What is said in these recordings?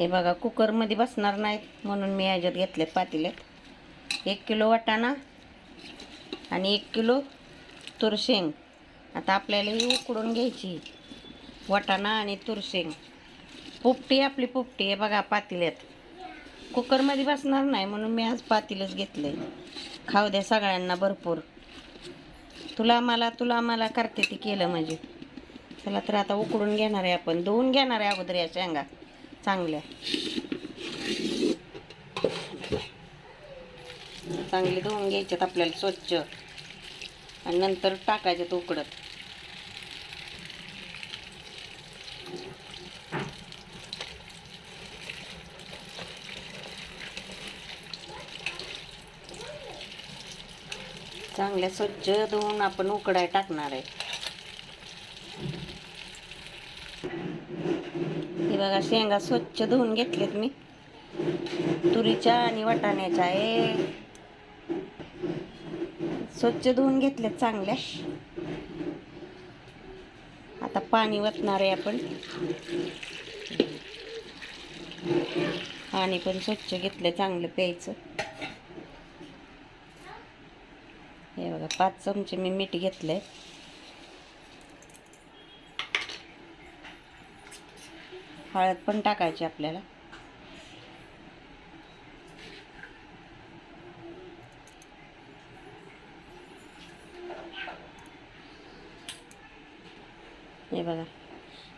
हे बघा कुकरमध्ये बसणार नाहीत म्हणून मी ह्याच्यात घेतले पातेल्यात. एक किलो वाटाणा आणि एक किलो तुरशेंग. आता आपल्याला ही उकडून घ्यायची. वाटाणा आणि तुरशेंग. पोपटी आपली पोपटी आहे बघा पातेल्यात. कुकरमध्ये बसणार नाही म्हणून मी आज पातेलच आहे खाऊ द्या सगळ्यांना भरपूर. तुला मला तुला मला करते ती केलं म्हणजे. चला तर आता उकडून घेणार आहे आपण. धुवून घेणार आहे अगोदर या शेंगा. चांगल्या चांगले धुवून घ्यायच्यात आपल्याला स्वच्छ. आणि नंतर टाकायच्यात उकडत. चांगल्या स्वच्छ धुवून आपण उकडाय टाकणार आहे. बघा शेंगा स्वच्छ धुवून घेतलेत मी. तुरीच्या आणि वाटाण्याच्या आहे. स्वच्छ धुवून घेतलेत चांगल्या. आता पाणी वतणार आहे आपण. पाणी पण स्वच्छ घेतलं चांगलं प्यायचं. हे बघा पाच चमचे मी मीठ घेतलंय. हळद पण टाकायची आपल्याला. हे बघा.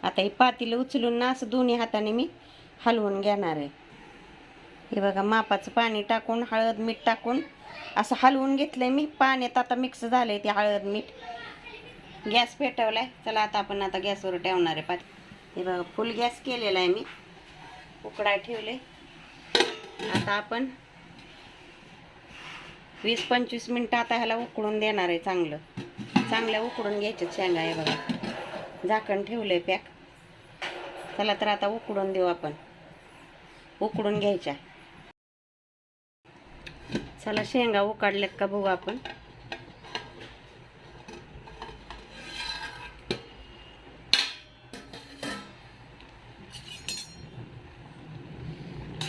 आता हे पातीला उचलून ना असं दोन्ही हाताने मी हलवून घेणार आहे. हे बघा मापाचं पाणी टाकून हळद मीठ टाकून असं हलवून घेतलंय मी. पाण्यात आता मिक्स झालंय ते हळद मीठ. गॅस पेटवलाय. चला आता आपण आता गॅसवर ठेवणार आहे पाती. हे बघा फुल गॅस केलेला आहे मी. उकडा ठेवले. आता आपण वीस पंचवीस मिनटं आता ह्याला उकडून देणार आहे चांगलं. चांगल्या उकडून घ्यायच्या शेंगा आहे बघा. झाकण ठेवलं आहे पॅक. चला तर आता उकडून देऊ आपण. उकडून घ्यायच्या. चला शेंगा उकाडल्यात का बघू आपण.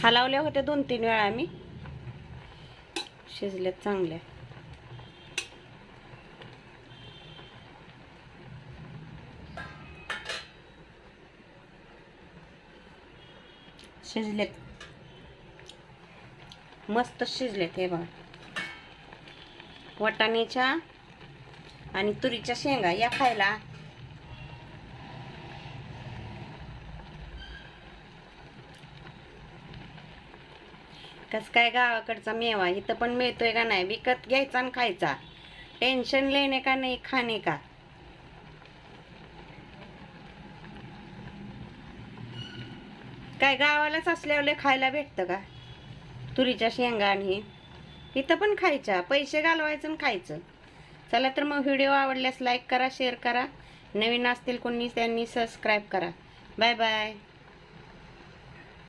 हलावल्या होत्या दोन तीन वेळा आम्ही. शिजल्यात चांगल्या. शिजलेत मस्त शिजलेत हे बघा. वाटाण्याच्या आणि तुरीच्या शेंगा या खायला कस काय गावाकडचा मेवा इथं पण मिळतोय का नाही? विकत घ्यायचा आणि खायचा. टेन्शन लेणे का नाही खाणे का? काय गावालाच असल्यावर खायला भेटतं का? तुरीच्या शेंगा आणि इथं पण खायच्या. पैसे घालवायचं आणि खायचं. चला तर मग व्हिडिओ आवडल्यास लाईक करा शेअर करा. नवीन असतील कोणी त्यांनी सबस्क्राईब करा. Bye bye